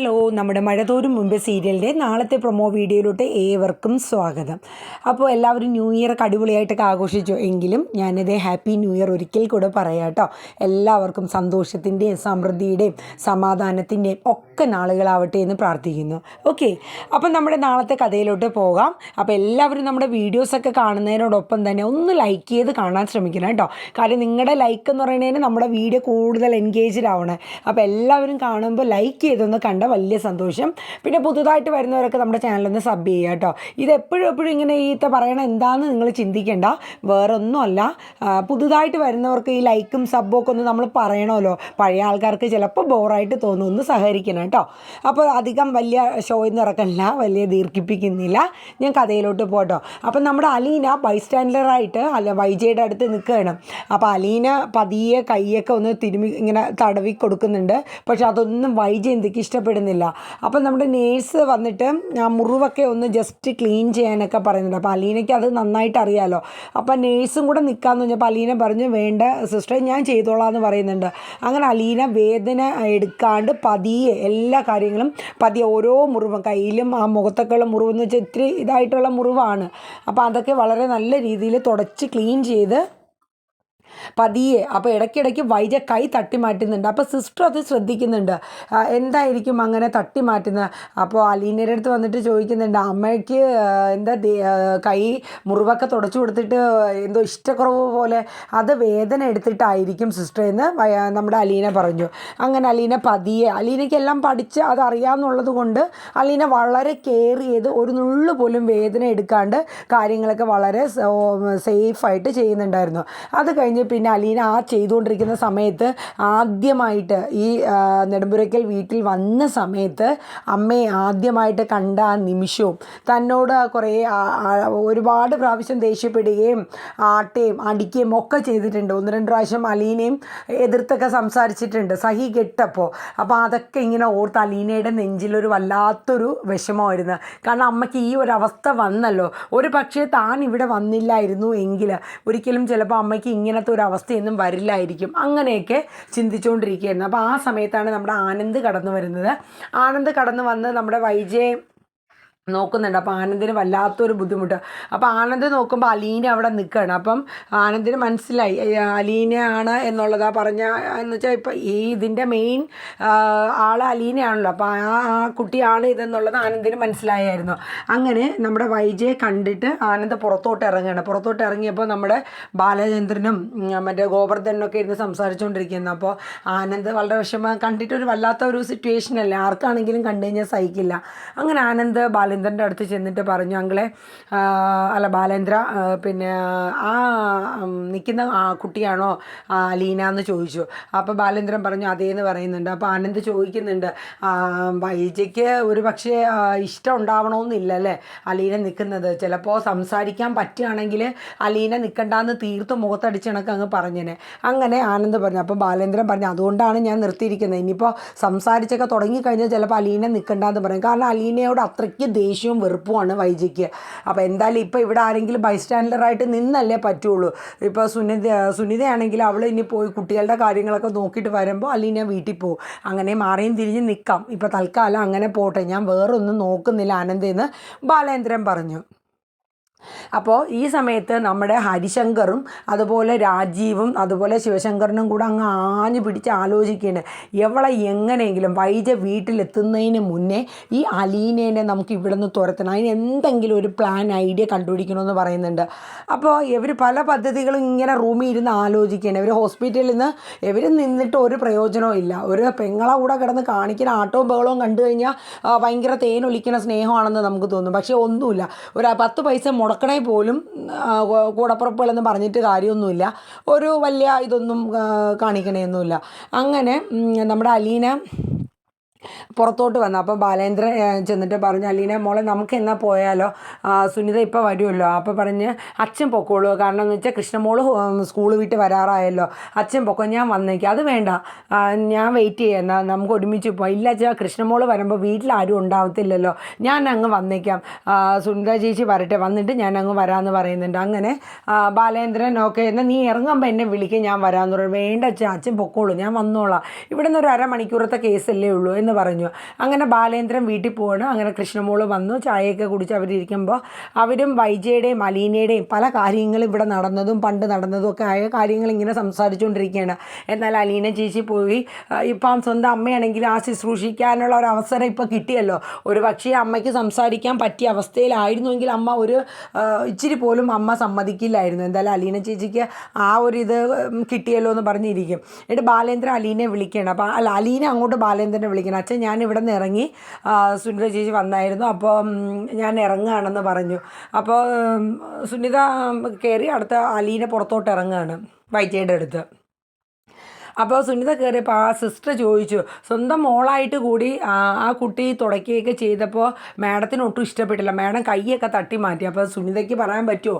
Hello നമ്മുടെ മഴതോരും മുമ്പ് സീരിയലിന്റെ നാളത്തെ പ്രൊമോ വീഡിയോയിലോട്ട് ഏവർക്കും സ്വാഗതം. അപ്പോൾ എല്ലാവരും ന്യൂ ഇയർ അടിപൊളിയായിട്ടൊക്കെ ആഘോഷിച്ചു? എങ്കിലും ഞാനിത് ഹാപ്പി ന്യൂ ഇയർ ഒരിക്കൽ കൂടെ പറയാം കേട്ടോ. എല്ലാവർക്കും സന്തോഷത്തിന്റെയും സമൃദ്ധിയുടെയും സമാധാനത്തിന്റെയും ഒക്കെ നാളുകളാവട്ടെ എന്ന് പ്രാർത്ഥിക്കുന്നു. ഓക്കെ അപ്പം നമ്മുടെ നാളത്തെ കഥയിലോട്ട് പോകാം. അപ്പോൾ എല്ലാവരും നമ്മുടെ വീഡിയോസൊക്കെ കാണുന്നതിനോടൊപ്പം തന്നെ ഒന്ന് ലൈക്ക് ചെയ്ത് കാണാൻ ശ്രമിക്കണം കേട്ടോ. കാര്യം നിങ്ങളുടെ ലൈക്ക് എന്ന് പറയുന്നതിന് നമ്മുടെ വീഡിയോ കൂടുതൽ എൻഗേജ്ഡ് ആവണേ. അപ്പോൾ എല്ലാവരും കാണുമ്പോൾ ലൈക്ക് ചെയ്തൊന്ന് കണ്ട വലിയ സന്തോഷം. പിന്നെ പുതുതായിട്ട് വരുന്നവരൊക്കെ നമ്മുടെ ചാനലൊന്ന് സബ് ചെയ്യുക കേട്ടോ. ഇത് എപ്പോഴും എപ്പോഴും ഇങ്ങനെ ഈത്ത പറയണ എന്താണെന്ന് നിങ്ങൾ ചിന്തിക്കേണ്ട. വേറെ ഒന്നുമല്ല പുതുതായിട്ട് വരുന്നവർക്ക് ഈ ലൈക്കും സബ്ബും ഒക്കെ ഒന്ന് നമ്മൾ പറയണമല്ലോ. പഴയ ആൾക്കാർക്ക് ചിലപ്പോൾ ബോറായിട്ട് തോന്നും. ഒന്ന് സഹകരിക്കണം കേട്ടോ. അപ്പോൾ അധികം വലിയ ഷോ എന്ന് ഇറക്കണില്ല വലിയ ദീർഘിപ്പിക്കുന്നില്ല. ഞാൻ കഥയിലോട്ട് പോട്ടോ അപ്പം നമ്മുടെ അലീന ബൈസ്റ്റാൻഡറായിട്ട് അല്ല വൈജയുടെ അടുത്ത് നിൽക്കുകയാണ്. അപ്പോൾ അലീന പതിയെ കൈയൊക്കെ ഒന്ന് തിരുമി ഇങ്ങനെ തടവി കൊടുക്കുന്നുണ്ട്. പക്ഷെ അതൊന്നും വൈജ എന്തൊക്കെ ഇഷ്ടപ്പെടുന്നില്ല. അപ്പം നമ്മുടെ നേഴ്സ് വന്നിട്ട് ആ മുറിവൊക്കെ ഒന്ന് ജസ്റ്റ് ക്ലീൻ ചെയ്യാനൊക്കെ പറയുന്നുണ്ട്. അപ്പോൾ അലീനയ്ക്ക് അത് നന്നായിട്ട് അറിയാമല്ലോ അപ്പം നേഴ്സും കൂടെ നിൽക്കാമെന്ന് പറഞ്ഞപ്പോൾ അലീന പറഞ്ഞു വേണ്ട സിസ്റ്റർ ഞാൻ ചെയ്തോളാം എന്ന് പറയുന്നുണ്ട്. അങ്ങനെ അലീന വേദന എടുക്കാണ്ട് പതിയെ എല്ലാ കാര്യങ്ങളും പതിയെ ഓരോ മുറിവും കയ്യിലും ആ മുഖത്തൊക്കെയുള്ള മുറിവെന്ന് വെച്ചാൽ ഇത്തിരി ഇതായിട്ടുള്ള മുറിവാണ്. അപ്പോൾ അതൊക്കെ വളരെ നല്ല രീതിയിൽ തുടച്ച് ക്ലീൻ ചെയ്ത് പതിയെ. അപ്പോൾ ഇടയ്ക്കിടയ്ക്ക് വൈദ്യ കൈ തട്ടി മാറ്റുന്നുണ്ട് അപ്പോൾ സിസ്റ്റർ അത് ശ്രദ്ധിക്കുന്നുണ്ട്. എന്തായിരിക്കും അങ്ങനെ തട്ടി മാറ്റുന്നത് അപ്പോൾ അലീനയുടെ അടുത്ത് വന്നിട്ട് ചോദിക്കുന്നുണ്ട് അമ്മയ്ക്ക് എന്താ കൈ മുറിവൊക്കെ തുടച്ചു കൊടുത്തിട്ട് എന്തോ ഇഷ്ടക്കുറവ് പോലെ അത് വേദന എടുത്തിട്ടായിരിക്കും സിസ്റ്റർ എന്ന് നമ്മുടെ അലീന പറഞ്ഞു. അങ്ങനെ അലീന പതിയെ. അലീനയ്ക്ക് എല്ലാം പഠിച്ച് അതറിയാമെന്നുള്ളത് കൊണ്ട് അലീന വളരെ കെയർ ചെയ്ത് ഒരു നുള്ളു പോലും വേദന എടുക്കാണ്ട് കാര്യങ്ങളൊക്കെ വളരെ സേഫായിട്ട് ചെയ്യുന്നുണ്ടായിരുന്നു. അത് കഴിഞ്ഞ് പിന്നെ അലീന ആ ചെയ്തുകൊണ്ടിരിക്കുന്ന സമയത്ത് ആദ്യമായിട്ട് ഈ നെടുമ്പുരയ്ക്കൽ വീട്ടിൽ വന്ന സമയത്ത് അമ്മയെ ആദ്യമായിട്ട് കണ്ട ആ നിമിഷവും തന്നോട് കുറേ ഒരുപാട് പ്രാവശ്യം ദേഷ്യപ്പെടുകയും ആട്ടുകയും അടിക്കുകയും ഒക്കെ ചെയ്തിട്ടുണ്ട്. ഒന്ന് രണ്ട് പ്രാവശ്യം അലീനയും എതിർത്തൊക്കെ സംസാരിച്ചിട്ടുണ്ട്. സഹി കെട്ടപ്പോൾ അപ്പോൾ അതൊക്കെ ഇങ്ങനെ ഓർത്ത് അലീനയുടെ നെഞ്ചിലൊരു വല്ലാത്തൊരു വിഷമമായിരുന്നു. കാരണം അമ്മയ്ക്ക് ഈ ഒരു അവസ്ഥ വന്നല്ലോ. ഒരു പക്ഷേ താൻ ഇവിടെ വന്നില്ലായിരുന്നു എങ്കിൽ ഒരിക്കലും ചിലപ്പോൾ അമ്മയ്ക്ക് ഇങ്ങനത്തെ ഒരു അവസ്ഥയൊന്നും വരില്ലായിരിക്കും. അങ്ങനെയൊക്കെ ചിന്തിച്ചുകൊണ്ടിരിക്കുകയായിരുന്നു അപ്പോൾ ആ സമയത്താണ് നമ്മുടെ ആനന്ദ് കടന്നു വരുന്നത്. ആനന്ദ് കടന്നു വന്ന് നമ്മുടെ വൈജയെ നോക്കുന്നുണ്ട്. അപ്പോൾ ആനന്ദിന് വല്ലാത്തൊരു ബുദ്ധിമുട്ട്. അപ്പോൾ ആനന്ദ് നോക്കുമ്പോൾ അലീന അവിടെ നിൽക്കുകയാണ് അപ്പം ആനന്ദിന് മനസ്സിലായി അലീനയാണ് എന്നുള്ളതാ പറഞ്ഞ എന്ന് വെച്ചാൽ ഇപ്പം ഈ ഇതിന്റെ മെയിൻ ആൾ അലീനയാണല്ലോ. അപ്പോൾ ആ ആ കുട്ടിയാണ് ഇതെന്നുള്ളത് ആനന്ദിന് മനസ്സിലായായിരുന്നു. അങ്ങനെ നമ്മുടെ വൈജയെ കണ്ടിട്ട് ആനന്ദ് പുറത്തോട്ട് ഇറങ്ങുകയാണ് പുറത്തോട്ട് ഇറങ്ങിയപ്പോൾ നമ്മുടെ ബാലചന്ദ്രനും മറ്റേ ഗോവർദ്ധനൊക്കെ ഇരുന്ന് സംസാരിച്ചുകൊണ്ടിരിക്കുന്നു അപ്പോൾ ആനന്ദ് വളരെ വിഷമം കണ്ടിട്ടൊരു വല്ലാത്ത ഒരു സിറ്റുവേഷനല്ലേ ആർക്കാണെങ്കിലും കണ്ടു കഴിഞ്ഞാൽ സഹിക്കില്ല. അങ്ങനെ ആനന്ദ് ബാലേന്ദ്രന്റെ അടുത്ത് ചെന്നിട്ട് പറഞ്ഞു അങ്കിളെ അല്ല ബാലേന്ദ്ര പിന്നെ ആ നിൽക്കുന്ന കുട്ടിയാണോ അലീന എന്ന് ചോദിച്ചു. അപ്പോൾ ബാലേന്ദ്രൻ പറഞ്ഞു അതേ എന്ന് പറയുന്നുണ്ട്. അപ്പോൾ ആനന്ദ് ചോദിക്കുന്നുണ്ട് വൈജയ്ക്ക് ഒരു പക്ഷേ ഇഷ്ടം ഉണ്ടാവണമെന്നില്ല അല്ലേ അലീന നിൽക്കുന്നത് ചിലപ്പോൾ സംസാരിക്കാൻ പറ്റുകയാണെങ്കിൽ അലീന നിൽക്കണ്ടെന്ന് തീർത്ത് മുഖത്തടിച്ച് കണക്ക് അങ്ങ് പറഞ്ഞേനെ. അങ്ങനെ ആനന്ദ് പറഞ്ഞു. അപ്പോൾ ബാലേന്ദ്രൻ പറഞ്ഞു അതുകൊണ്ടാണ് ഞാൻ നിർത്തിയിരിക്കുന്നത്. ഇനിയിപ്പോൾ സംസാരിച്ചൊക്കെ തുടങ്ങിക്കഴിഞ്ഞാൽ ചിലപ്പോൾ അലീന നിൽക്കണ്ടെന്ന് പറയും. കാരണം അലീനയോട് അത്രയ്ക്ക് ദേഷ്യവും വെറുപ്പുമാണ് വൈജിക്ക്. അപ്പോൾ എന്തായാലും ഇപ്പോൾ ഇവിടെ ആരെങ്കിലും ബൈസ്റ്റാൻഡറായിട്ട് നിന്നല്ലേ പറ്റുള്ളൂ. ഇപ്പോൾ സുനിത സുനിതയാണെങ്കിൽ അവൾ ഇനി പോയി കുട്ടികളുടെ കാര്യങ്ങളൊക്കെ നോക്കിയിട്ട് വരുമ്പോൾ അല്ലെങ്കിൽ ഞാൻ വീട്ടിൽ പോകും അങ്ങനെ മാറിയും തിരിഞ്ഞ് നിൽക്കാം ഇപ്പോൾ തൽക്കാലം അങ്ങനെ പോട്ടെ. ഞാൻ വേറൊന്നും നോക്കുന്നില്ല ആനന്ദേന്ന് ബാലേന്ദ്രൻ പറഞ്ഞു. അപ്പോൾ ഈ സമയത്ത് നമ്മുടെ ഹരിശങ്കറും അതുപോലെ രാജീവും അതുപോലെ ശിവശങ്കറിനും കൂടെ അങ്ങ് ആഞ്ഞു പിടിച്ച് ആലോചിക്കുകയാണ് എവളെ എങ്ങനെയെങ്കിലും വൈജ വീട്ടിലെത്തുന്നതിന് മുന്നേ ഈ അലീനേനെ നമുക്ക് ഇവിടെ നിന്ന് തുരത്തണം. അതിന് എന്തെങ്കിലും ഒരു പ്ലാൻ ഐഡിയ കണ്ടുപിടിക്കണമെന്ന് പറയുന്നുണ്ട്. അപ്പോൾ ഇവർ പല പദ്ധതികളും ഇങ്ങനെ റൂമിൽ ഇരുന്ന് ആലോചിക്കുകയാണ് ഇവർ ഹോസ്പിറ്റലിൽ നിന്ന് ഇവർ നിന്നിട്ട് ഒരു പ്രയോജനവും ഇല്ല. ഒരു പെങ്ങളെ കൂടെ കിടന്ന് കാണിക്കുന്ന ആട്ടവും ബഹളവും കണ്ടു കഴിഞ്ഞാൽ ഭയങ്കര തേനൊലിക്കുന്ന സ്നേഹമാണെന്ന് നമുക്ക് തോന്നും. പക്ഷേ ഒന്നുമില്ല. ഒരു പത്ത് പൈസ മുടക്കണേ പോലും കൂടപ്പുറപ്പുകളെന്ന് പറഞ്ഞിട്ട് കാര്യമൊന്നുമില്ല. ഒരു വലിയ ഇതൊന്നും കാണിക്കണേ ഒന്നുമില്ല അങ്ങനെ നമ്മുടെ അലീന പുറത്തോട്ട് വന്നു. അപ്പോൾ ബാലേന്ദ്രൻ ചെന്നിട്ട് പറഞ്ഞു അലീന മോളെ നമുക്ക് എന്നാൽ പോയാലോ? സുനിത ഇപ്പോൾ വരുമല്ലോ അപ്പോൾ പറഞ്ഞ് അച്ഛൻ പൊക്കോളൂ. കാരണം എന്ന് വെച്ചാൽ കൃഷ്ണമോൾ സ്കൂൾ വിട്ട് വരാറായല്ലോ. അച്ഛൻ പൊക്കോ ഞാൻ വന്നേക്കും. അത് വേണ്ട. ഞാൻ വെയിറ്റ് ചെയ്യാം. നമുക്ക് ഒരുമിച്ച് പോകാം ഇല്ല അച്ഛാ കൃഷ്ണമോൾ വരുമ്പോൾ വീട്ടിൽ ആരും ഉണ്ടാവത്തില്ലല്ലോ. ഞാൻ അങ്ങ് വന്നേക്കാം. സുനിത ചേച്ചി വരട്ടെ. വന്നിട്ട് ഞാൻ അങ്ങ് വരാമെന്ന് പറയുന്നുണ്ട്. അങ്ങനെ ബാലേന്ദ്രൻ ഓക്കെ എന്നാൽ നീ ഇറങ്ങുമ്പോൾ എന്നെ വിളിക്കും. ഞാൻ വരാമെന്ന് പറയും. വേണ്ട അച്ഛൻ അച്ഛൻ പൊക്കോളൂ. ഞാൻ വന്നോളാം. ഇവിടെ നിന്ന് ഒരു അരമണിക്കൂറത്തെ കേസല്ലേ ഉള്ളൂ. എന്ന് പറഞ്ഞു. അങ്ങനെ ബാലേന്ദ്രൻ വീട്ടിൽ പോവാണ്. അങ്ങനെ കൃഷ്ണമോൾ വന്നു. ചായയൊക്കെ കുടിച്ച് അവരിരിക്കുമ്പോൾ അവരും വൈജയുടെയും അലീനയുടെയും പല കാര്യങ്ങളും ഇവിടെ നടന്നതും പണ്ട് നടന്നതും ഒക്കെ ആയ കാര്യങ്ങൾ ഇങ്ങനെ സംസാരിച്ചുകൊണ്ടിരിക്കുകയാണ് എന്നാൽ അലീന ചേച്ചി പോയി. ഇപ്പം സ്വന്തം അമ്മയാണെങ്കിൽ ആ ശുശ്രൂഷിക്കാനുള്ള ഒരു അവസരം ഇപ്പോൾ കിട്ടിയല്ലോ. ഒരു പക്ഷേ അമ്മയ്ക്ക് സംസാരിക്കാൻ പറ്റിയ അവസ്ഥയിലായിരുന്നുവെങ്കിൽ അമ്മ ഒരു ഇച്ചിരി പോലും അമ്മ സമ്മതിക്കില്ലായിരുന്നു. എന്തായാലും അലീന ചേച്ചിക്ക് ആ ഒരു ഇത് കിട്ടിയല്ലോ എന്ന് പറഞ്ഞിരിക്കും. എന്നിട്ട് ബാലേന്ദ്രൻ അലീനെ വിളിക്കണം അപ്പോൾ അല്ല അലീന അങ്ങോട്ട് ബാലേന്ദ്രനെ വിളിക്കണം അച്ഛൻ ഞാൻ ഇവിടെ നിന്ന് ഇറങ്ങി സുനിത ചേച്ചി വന്നായിരുന്നു. അപ്പോൾ ഞാൻ ഇറങ്ങുകയാണെന്ന് പറഞ്ഞു. അപ്പോൾ സുനിത കയറി അടുത്ത അലീനെ പുറത്തോട്ട് ഇറങ്ങുകയാണ് വൈജയുടെ അടുത്ത്. അപ്പോൾ സുനിത കയറിയപ്പോൾ ആ സിസ്റ്റർ ചോദിച്ചു സ്വന്തം മോളായിട്ട് കൂടി ആ കുട്ടി തുടക്കുകയൊക്കെ ചെയ്തപ്പോൾ മാഡത്തിന് ഒട്ടും ഇഷ്ടപ്പെട്ടില്ല. മാഡം കൈയൊക്കെ തട്ടി മാറ്റി. അപ്പോൾ സുനിതയ്ക്ക് പറയാൻ പറ്റുമോ?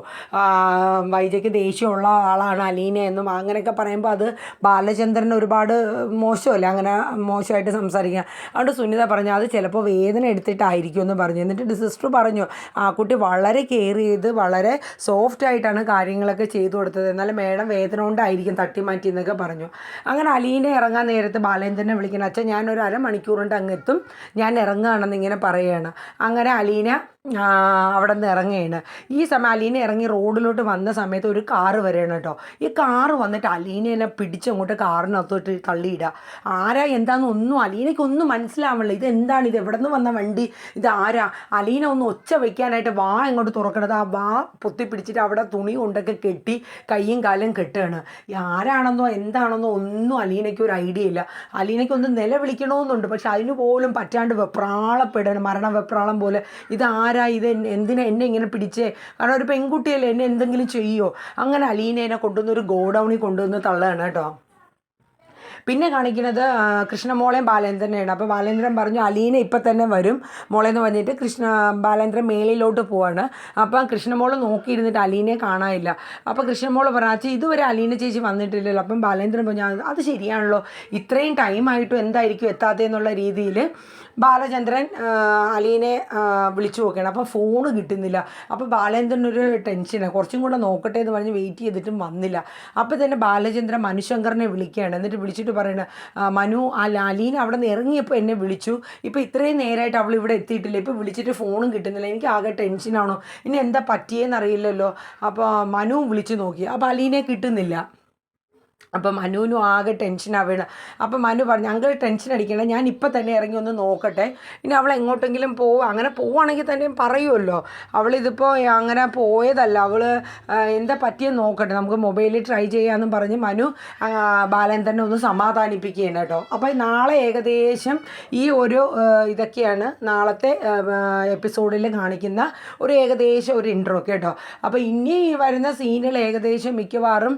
വൈജയ്ക്ക് ദേഷ്യമുള്ള ആളാണ് അലീന എന്നും അങ്ങനെയൊക്കെ പറയുമ്പോൾ അത് ബാലചന്ദ്രൻ ഒരുപാട് മോശമല്ല? അങ്ങനെ മോശമായിട്ട് സംസാരിക്കുക അതുകൊണ്ട് സുനിത പറഞ്ഞു അത് ചിലപ്പോൾ വേദന എടുത്തിട്ടായിരിക്കും എന്ന് പറഞ്ഞു. എന്നിട്ട് സിസ്റ്റർ പറഞ്ഞു ആ കുട്ടി വളരെ കെയർ ചെയ്ത് വളരെ സോഫ്റ്റ് ആയിട്ടാണ് കാര്യങ്ങളൊക്കെ ചെയ്തു കൊടുത്തത്. എന്നാലും മേഡം വേദന കൊണ്ടായിരിക്കും തട്ടി മാറ്റി എന്നൊക്കെ പറഞ്ഞു. അങ്ങനെ അലീനെ ഇറങ്ങാൻ നേരത്ത് ബാലേന്ദ്രനെ വിളിക്കണം. അച്ഛൻ ഞാൻ ഒരു കൊണ്ട് അങ്ങ് എത്തും. ഞാൻ ഇറങ്ങുകയാണെന്ന് ഇങ്ങനെ പറയുകയാണ്. അങ്ങനെ അലീന അവിടെ നിന്ന് ഇറങ്ങുകയാണ്. ഈ സമയം അലീന ഇറങ്ങി റോഡിലോട്ട് വന്ന സമയത്ത് ഒരു കാറ് വരികയാണ് കേട്ടോ. ഈ കാറ് വന്നിട്ട് അലീനേനെ പിടിച്ചങ്ങോട്ട് കാറിനകത്തോട്ട് തള്ളിയിടുക. ആരാ? എന്താണെന്ന് ഒന്നും അലീനയ്ക്ക് ഒന്നും മനസ്സിലാവണില്ല. ഇത് എന്താണ്? ഇത് എവിടെ നിന്ന് വന്ന വണ്ടി? ഇത് ആരാ? അലീന ഒന്ന് ഒച്ച വയ്ക്കാനായിട്ട് വാ ഇങ്ങോട്ട് തുറക്കണത്. ആ വാ പൊത്തി പിടിച്ചിട്ട് അവിടെ തുണി കൊണ്ടൊക്കെ കെട്ടി കൈയും കാലും കെട്ടുകയാണ്. ആരാണെന്നോ? എന്താണെന്നോ? ഒന്നും അലീനയ്ക്ക് ഒരു ഐഡിയ ഇല്ല. അലീനയ്ക്ക് ഒന്ന് നിലവിളിക്കണമെന്നുണ്ട് പക്ഷെ അതിന് പോലും പറ്റാണ്ട് വെപ്രാളപ്പെടണം. മരണ വെപ്രാളം പോലെ. ഇതാരാ ഇത് എന്തിനാ എന്നെ ഇങ്ങനെ പിടിച്ചേ? കാരണം ഒരു പെൺകുട്ടിയല്ലേ? എന്നെ എന്തെങ്കിലും ചെയ്യോ? അങ്ങനെ അലീനേനെ കൊണ്ടുവന്ന് ഒരു ഗോഡൗണിൽ കൊണ്ടുവന്ന് തള്ളുകയാണ് കേട്ടോ. പിന്നെ കാണിക്കുന്നത് കൃഷ്ണമോളെയും ബാലേന്ദ്രനെയാണ്. അപ്പോൾ ബാലേന്ദ്രൻ പറഞ്ഞു അലീന ഇപ്പം തന്നെ വരും. മോളെന്ന് പറഞ്ഞിട്ട് കൃഷ്ണ ബാലേന്ദ്രൻ മേളിലോട്ട് പോവാണ്. അപ്പം കൃഷ്ണമോൾ നോക്കിയിരുന്നിട്ട് അലീനയെ കാണാനില്ല. അപ്പോൾ കൃഷ്ണമോൾ പറഞ്ഞു "അച്ഛാ, ഇതുവരെ അലീന ചേച്ചി വന്നിട്ടില്ലല്ലോ. അപ്പം ബാലേന്ദ്രൻ പറഞ്ഞു "അത് അത് ശരിയാണല്ലോ. ഇത്രയും ടൈമായിട്ടും എന്തായിരിക്കും എത്താത്തതെന്നുള്ള രീതിയിൽ ബാലചന്ദ്രൻ അലീനെ വിളിച്ചു നോക്കുകയാണ്. അപ്പോൾ ഫോൺ കിട്ടുന്നില്ല. അപ്പോൾ ബാലേന്ദ്രൻ ഒരു ടെൻഷനാണ് കുറച്ചും കൂടെ നോക്കട്ടെ എന്ന് പറഞ്ഞ് വെയിറ്റ് ചെയ്തിട്ടും വന്നില്ല. അപ്പോൾ തന്നെ ബാലചന്ദ്രൻ മനുശങ്കറിനെ വിളിക്കുകയാണ്. എന്നിട്ട് വിളിച്ചിട്ട് പറയണ മനു ആ ലാലീൻ അവിടെ നിന്ന് ഇറങ്ങിയപ്പോൾ എന്നെ വിളിച്ചു. ഇപ്പോൾ ഇത്രയും നേരമായിട്ട് അവൾ ഇവിടെ എത്തിയിട്ടില്ല. ഇപ്പോൾ വിളിച്ചിട്ട് ഫോണും കിട്ടുന്നില്ല. എനിക്ക് ആകെ ടെൻഷനാണോ? ഇനി എന്താ പറ്റിയെന്നറിയില്ലല്ലോ. അപ്പോൾ മനു വിളിച്ചു നോക്കി. അപ്പോൾ അലീനെ കിട്ടുന്നില്ല. അപ്പം മനുവിനും ആകെ ടെൻഷൻ ആവുകയാണ് അപ്പം മനു പറഞ്ഞു ഞങ്ങൾ ടെൻഷൻ അടിക്കണം ഞാൻ ഇപ്പം തന്നെ ഇറങ്ങി ഒന്ന് നോക്കട്ടെ. ഇനി അവൾ എങ്ങോട്ടെങ്കിലും പോവുക അങ്ങനെ പോവുകയാണെങ്കിൽ തന്നെയും പറയുമല്ലോ അവളിതിപ്പോൾ അങ്ങനെ പോയതല്ല. അവൾ എന്താ പറ്റിയെന്ന് നോക്കട്ടെ. നമുക്ക് മൊബൈലിൽ ട്രൈ ചെയ്യാമെന്നും പറഞ്ഞ് മനു ബാലൻ തന്നെ ഒന്ന് സമാധാനിപ്പിക്കുകയാണ് കേട്ടോ. അപ്പോൾ നാളെ ഏകദേശം ഈ ഒരു ഇതൊക്കെയാണ് നാളത്തെ എപ്പിസോഡിൽ കാണിക്കുന്ന ഒരു ഏകദേശം ഒരു ഇൻട്രോ കേട്ടോ. അപ്പോൾ ഇനി വരുന്ന സീനുകൾ ഏകദേശം മിക്കവാറും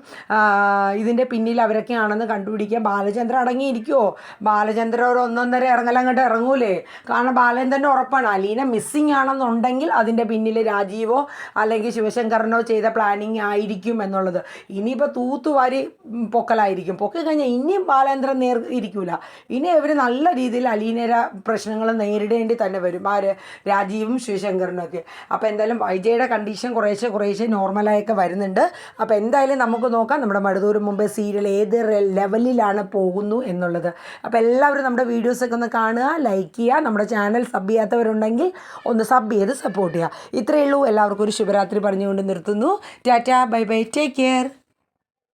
ഇതിന്റെ പിന്നിൽ അവരൊക്കെയാണെന്ന് കണ്ടുപിടിക്കുക ബാലചന്ദ്രൻ അടങ്ങിയിരിക്കുമോ ബാലചന്ദ്രൻ ഒരു ഒന്നൊന്നര ഇറങ്ങൽ അങ്ങോട്ട് ഇറങ്ങൂലേ? കാരണം ബാലചന്ദ്രന്റെ ഉറപ്പാണ്. അലീന മിസ്സിങ് ആണെന്നുണ്ടെങ്കിൽ അതിന്റെ പിന്നിൽ രാജീവോ അല്ലെങ്കിൽ ശിവശങ്കറിനോ ചെയ്ത പ്ലാനിങ് ആയിരിക്കും എന്നുള്ളത്. ഇനിയിപ്പോൾ തൂത്തുവാരി പൊക്കലായിരിക്കും. പൊക്കി കഴിഞ്ഞാൽ ഇനിയും ബാലേന്ദ്രൻ നേർ ഇരിക്കൂല. ഇനി ഇവർ നല്ല രീതിയിൽ അലീനയുടെ പ്രശ്നങ്ങൾ നേരിടേണ്ടി തന്നെ വരും. ആര്? രാജീവും ശിവശങ്കറിനും ഒക്കെ. അപ്പോൾ എന്തായാലും വൈജയുടെ കണ്ടീഷൻ കുറേശ്ശെ കുറേശ്ശെ നോർമലായൊക്കെ വരുന്നുണ്ട്. അപ്പോൾ എന്തായാലും നമുക്ക് നോക്കാം. നമ്മുടെ മടുതൂർ മുമ്പേ സീരിയൽ ഏത് ലെവലിലാണ് പോകുന്നു എന്നുള്ളത്. അപ്പോൾ എല്ലാവരും നമ്മുടെ വീഡിയോസൊക്കെ ഒന്ന് കാണുക ലൈക്ക് ചെയ്യുക. നമ്മുടെ ചാനൽ സബ് ചെയ്യാത്തവരുണ്ടെങ്കിൽ ഒന്ന് സബ് ചെയ്ത് സപ്പോർട്ട് ചെയ്യുക. ഇത്രയേ ഉള്ളൂ. എല്ലാവർക്കും ഒരു ശുഭരാത്രി പറഞ്ഞുകൊണ്ട് നിർത്തുന്നു. Tata bye bye take care